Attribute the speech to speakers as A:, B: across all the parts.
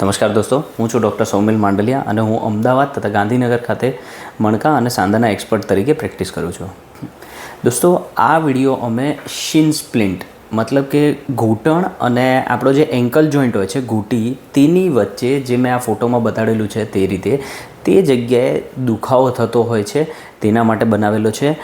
A: નમસ્કાર દોસ્તો, હું છું ડૉક્ટર સૌમિલ માંડલિયા અને હું અમદાવાદ તથા ગાંધીનગર ખાતે મણકા અને સાંધાના એક્સપર્ટ તરીકે પ્રેક્ટિસ કરું છું. દોસ્તો, આ વીડિયો અમે શિન સ્પ્લિન્ટ મતલબ કે ઘૂંટણ અને આપણો જે એન્કલ જોઈન્ટ હોય છે, ઘૂંટી, તેની વચ્ચે જે મેં આ ફોટોમાં બતાડેલું છે તે રીતે, તે જગ્યાએ દુખાવો થતો હોય છે, તેના માટે બનાવેલો છે.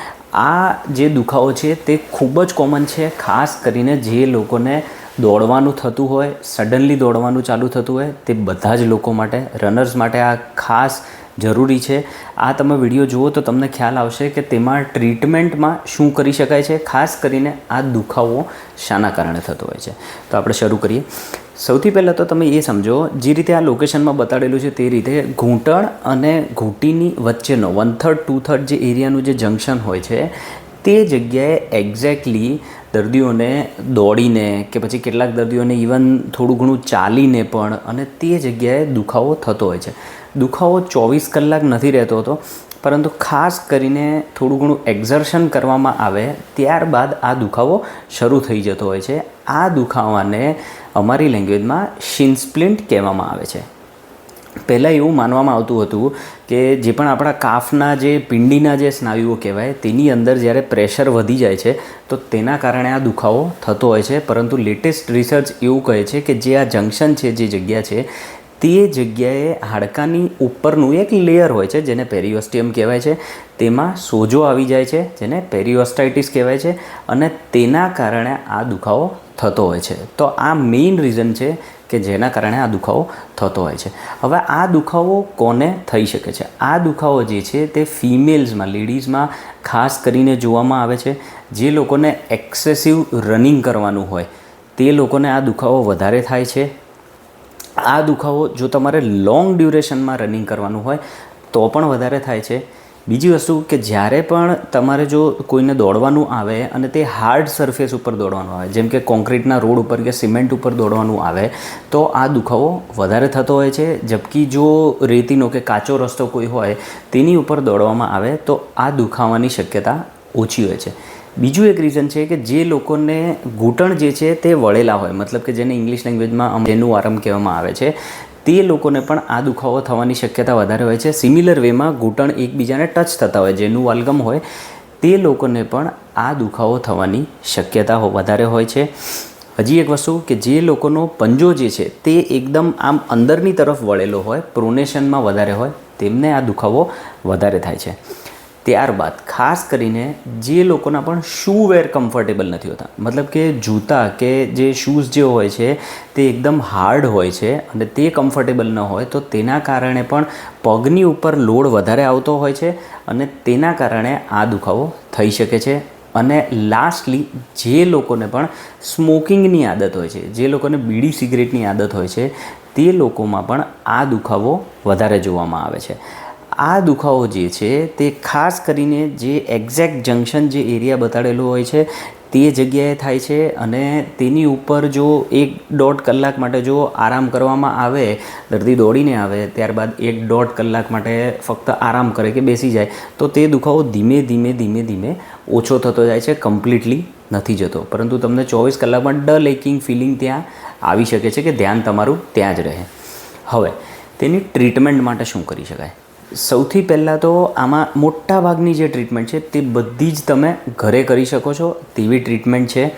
A: આ જે દુખાવો છે તે ખૂબ જ કોમન છે, ખાસ કરીને જે લોકોને દોડવાનું થતું હોય સડનલી દોડવાનું ચાલુ થતું હોય, તે બધા જ લોકો માટે રનર્સ માટે આ ખાસ જરૂરી છે. આ તમે વીડિયો જુઓ તો તમને ખ્યાલ આવશે કે તેમાં ટ્રીટમેન્ટમાં શું કરી શકાય છે, ખાસ કરીને આ દુખાવો શાના કારણે થતો હોય છે. તો આપણે શરૂ કરીએ. સૌથી પહેલાં તો તમે એ સમજો, જે રીતે આ લોકેશનમાં બતાડેલું છે તે રીતે ઘૂંટણ અને ઘૂંટીની વચ્ચેનો વન થર્ડ ટુ થર્ડ જે એરિયાનું જે જંક્શન હોય છે, તે જગ્યાએ એક્ઝેક્ટલી દર્દીઓને દોડીને કે પછી કેટલાક દર્દીઓને ઇવન થોડું ઘણું ચાલીને પણ અને તે જગ્યાએ દુખાવો થતો હોય છે. દુખાવો ચોવીસ કલાક નથી રહેતો હતો, પરંતુ ખાસ કરીને થોડું ઘણું એક્ઝર્શન કરવામાં આવે ત્યારબાદ આ દુખાવો શરૂ થઈ જતો હોય છે. આ દુખાવાને અમારી લેંગ્વેજમાં શિન્સ્પ્લિન્ટ કહેવામાં આવે છે. પહેલાં એવું માનવામાં આવતું હતું કે જે પણ આપણા કાફના જે પિંડીના જે સ્નાયુઓ કહેવાય, તેની અંદર જ્યારે પ્રેશર વધી જાય છે, તો તેના કારણે આ દુખાવો થતો હોય છે. પરંતુ લેટેસ્ટ રિસર્ચ એવું કહે છે કે જે આ જંક્શન છે, જે જગ્યા છે, તે જગ્યાએ હાડકાની ઉપરનું એક લેયર હોય છે, જેને પેરિયોસ્ટિયમ કહેવાય છે. તેમાં સોજો આવી જાય છે, જેને પેરિયોસ્ટાઇટિસ કહેવાય છે અને તેના કારણે આ દુખાવો થતો હોય છે. તો આ મેઇન રીઝન છે કે જેના કારણે આ દુખાવો થતો હોય છે. હવે આ દુખાવો કોને થઈ શકે છે? આ દુખાવો જે છે તે ફિમેલ્સમાં, લેડીઝમાં ખાસ કરીને જોવામાં આવે છે, જે લોકોને એક્સેસિવ રનિંગ કરવાનું હોય, તે લોકોને આ દુખાવો વધારે થાય છે. આ દુખાવો જો તમારે લોંગ ડ્યુરેશનમાં રનિંગ કરવાનું હોય, તો પણ વધારે થાય છે. બીજી વસ્તુ કે જ્યારે પણ તમારે જો કોઈને દોડવાનું આવે અને તે હાર્ડ સરફેસ ઉપર દોડવાનું આવે, જેમ કે કોન્ક્રીટના રોડ ઉપર કે સિમેન્ટ ઉપર દોડવાનું આવે, તો આ દુખાવો વધારે થતો હોય છે. જબકી જો રેતીનો કે કાચો રસ્તો કોઈ હોય, તેની ઉપર દોડવામાં આવે, તો આ દુખાવાની શક્યતા ઓછી હોય છે. બીજું એક રીઝન છે કે જે લોકોને ઘૂંટણ જે છે તે વળેલા હોય, મતલબ કે જેને ઇંગ્લિશ લેંગ્વેજમાં જેનું આરંભ કહેવામાં આવે છે તે લોકોને પણ આ દુખાવો થવાની શક્યતા વધારે હોય છે. સિમિલર વેમાં ઘૂંટણ એકબીજાને ટચ થતા હોય, જેનું વાલ્ગમ હોય, તે લોકોને પણ આ દુખાવો થવાની શક્યતા વધારે હોય છે. હજી એક વસ્તુ કે જે લોકોનો પંજો જે છે, તે એકદમ આમ અંદરની તરફ વળેલો હોય, પ્રોનેશનમાં વધારે હોય, તેમને આ દુખાવો વધારે થાય છે. ત્યારબાદ ખાસ કરીને જે લોકોના પણ શૂ વેર કમ્ફર્ટેબલ નથી હોતા. મતલબ કે જૂતા કે જે શૂઝ જે હોય છે, તે એકદમ હાર્ડ હોય છે અને તે કમ્ફર્ટેબલ ન હોય તો તેના કારણે પણ પગની ઉપર લોડ વધારે આવતો હોય છે અને તેના કારણે આ દુખાવો થઈ શકે છે. અને લાસ્ટલી જે લોકોને પણ સ્મોકિંગની આદત હોય છે, જે લોકોને બીડી સિગરેટની આદત હોય છે, તે લોકોમાં પણ આ દુખાવો વધારે જોવામાં આવે છે. આ દુખાવો જે છે તે ખાસ કરીને જે એક્ઝેક્ટ જંક્શન જે એરિયા બતાડેલો હોય છે, તે જગ્યાએ થાય છે અને તેની ઉપર જો એક દોઢ કલાક માટે જો આરામ કરવામાં આવે, દર્દી દોડીને આવે, ત્યારબાદ એક દોઢ કલાક માટે ફક્ત આરામ કરે કે બેસી જાય, તો તે દુખાવો ધીમે ધીમે ધીમે ધીમે ઓછો થતો જાય છે કમ્પ્લીટલી નથી જતો. પરંતુ તમને ચોવીસ કલાકમાં ડલ એકિંગ ફિલિંગ ત્યાં આવી શકે છે કે ધ્યાન તમારું ત્યાં જ રહે. હવે, તેની ટ્રીટમેન્ટ માટે શું કરી શકાય? સૌથી પહેલાં તો આમાં મોટા ભાગની જે ટ્રીટમેન્ટ છે તે બધી જ તમે ઘરે કરી શકો છો, તેવી ટ્રીટમેન્ટ છે.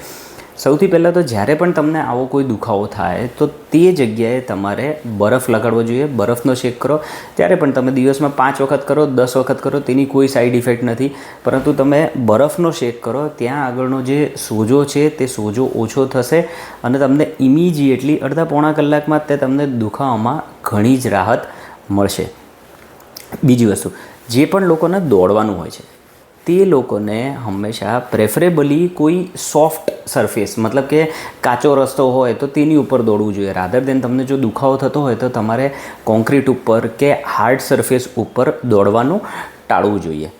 A: સૌથી પહેલાં તો જ્યારે પણ તમને આવો કોઈ દુખાવો થાય, તો તે જગ્યાએ તમારે બરફ લગાડવો જોઈએ, બરફનો શેક કરો. ત્યારે પણ તમે દિવસમાં પાંચ વખત કરો, દસ વખત કરો, તેની કોઈ સાઈડ ઇફેક્ટ નથી. પરંતુ તમે બરફનો શેક કરો, ત્યાં આગળનો જે સોજો છે તે સોજો ઓછો થશે અને તમને ઇમિજિએટલી અડધા પોણા કલાકમાં તે તમને દુખાવામાં ઘણી જ રાહત મળશે. બીજી વસ્તુ, જે પણ લોકોને દોડવાનું હોય છે, તે લોકોને હંમેશા પ્રેફરેબલી કોઈ સોફ્ટ સરફેસ મતલબ કે કાચો રસ્તો હોય તો તેની ઉપર દોડવું જોઈએ. રાધર દેન તમને જો દુખાવો થતો હોય તો તમારે કોન્ક્રીટ ઉપર કે હાર્ડ સરફેસ ઉપર દોડવાનું ટાળવું જોઈએ.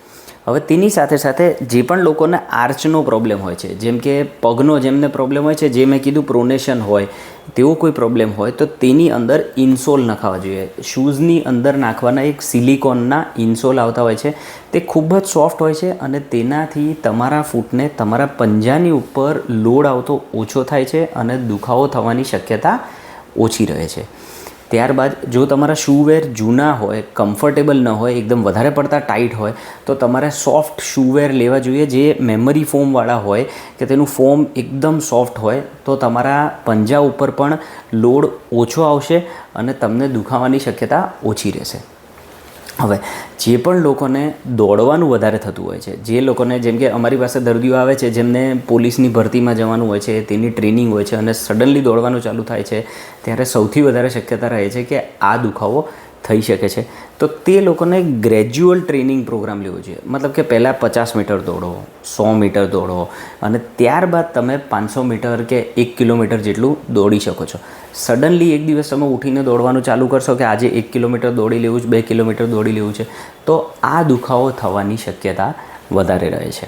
A: હવે તેની સાથે સાથે જે પણ લોકોને આર્ચનો પ્રોબ્લેમ હોય છે, જેમ કે પગનો જેમને પ્રોબ્લેમ હોય છે, જે મેં કીધું પ્રોનેશન હોય તેવો કોઈ પ્રોબ્લેમ હોય તો તેની અંદર ઇન્સોલ નખાવા જોઈએ. શૂઝની અંદર નાખવાના એક સિલિકોનના ઇન્સોલ આવતા હોય છે. તે ખૂબ જ સોફ્ટ હોય છે અને તેનાથી તમારા ફૂટને તમારા પંજાની ઉપર લોડ આવતો ઓછો થાય છે અને દુખાવો થવાની શક્યતા ઓછી રહે છે. ત્યારબાદ જો તમારા શૂવેર જૂના હોય કમ્ફર્ટેબલ ન હોય, એકદમ વધારે પડતા ટાઈટ હોય, તો તમારે સોફ્ટ શૂવેર લેવા જોઈએ જે મેમરી ફોમવાળા હોય, કે તેનું ફોમ એકદમ સોફ્ટ હોય, તો તમારા પંજા ઉપર પણ લોડ ઓછો આવશે અને તમને દુખાવાની શક્યતા ઓછી રહેશે. હવે, જે પણ લોકોને દોડવાનું વધારે થતું હોય છે, જે લોકોને જેમ કે અમારી પાસે દર્દીઓ આવે છે, જેમને પોલીસની ભરતીમાં જવાનું હોય છે, તેની ટ્રેનિંગ હોય છે અને સડનલી દોડવાનું ચાલુ થાય છે, ત્યારે સૌથી વધારે શક્યતા રહે છે કે આ દુખાવો થઈ શકે છે. તો તે લોકોને ગ્રેજ્યુઅલ ટ્રેનિંગ પ્રોગ્રામ લેવો જોઈએ. મતલબ કે પહેલાં પચાસ મીટર દોડો, સો મીટર દોડો અને ત્યારબાદ તમે પાંચસો મીટર કે એક કિલોમીટર જેટલું દોડી શકો છો. સડનલી એક દિવસ તમે ઉઠીને દોડવાનું ચાલુ કરશો કે આજે એક કિલોમીટર દોડી લેવું છે, બે કિલોમીટર દોડી લેવું છે, તો આ દુખાવો થવાની શક્યતા વધારે રહે છે.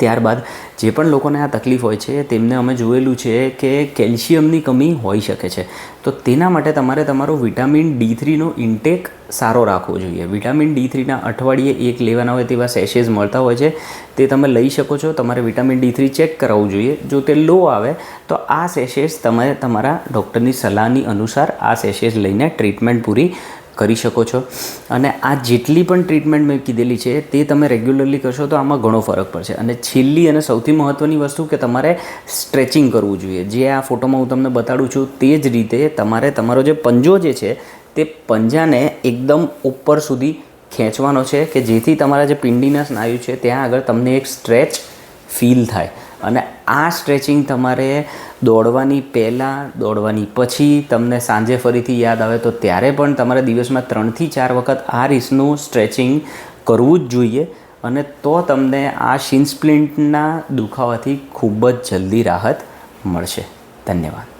A: ત્યારબાદ જે પણ લોકોને આ તકલીફ હોય છે, તેમને અમે જોયેલું છે કે કેલ્શિયમની કમી હોઈ શકે છે. તો તેના માટે તમારે તમારો વિટામિન ડી થ્રીનો ઇન્ટેક સારો રાખવો જોઈએ. વિટામિન ડી થ્રીના અઠવાડિયે એક લેવાના હોય તેવા સેશેઝ મળતા હોય છે, તે તમે લઈ શકો છો. તમારે વિટામિન ડી થ્રી ચેક કરાવવું જોઈએ. જો તે લો આવે, તો આ સેશેઝ તમે તમારા ડૉક્ટરની સલાહની અનુસાર આ સેશેઝ લઈને ટ્રીટમેન્ટ પૂરી કરી શકો છો. અને આ જેટલી પણ ટ્રીટમેન્ટ મેં કીધેલી છે, તે તમે રેગ્યુલરલી કરશો તો આમાં ઘણો ફરક પડશે. અને છેલ્લી અને સૌથી મહત્ત્વની વસ્તુ કે તમારે સ્ટ્રેચિંગ કરવું જોઈએ. જે આ ફોટોમાં હું તમને બતાડું છું તે જ રીતે તમારે તમારો જે પંજો જે છે, તે પંજાને એકદમ ઉપર સુધી ખેંચવાનો છે કે જેથી તમારા જે પિંડીના સ્નાયુ છે, ત્યાં આગળ તમને એક સ્ટ્રેચ ફીલ થાય. અને આ સ્ટ્રેચિંગ તમારે દોડવાની પહેલાં, દોડવાની પછી તમને સાંજે ફરીથી યાદ આવે તો ત્યારે પણ તમારે દિવસમાં ત્રણથી ચાર વખત આ રીતનું સ્ટ્રેચિંગ કરવું જ જોઈએ અને તો તમને આ શિન્સ્પ્લિન્ટના દુખાવાથી ખૂબ જ જલ્દી રાહત મળશે. ધન્યવાદ.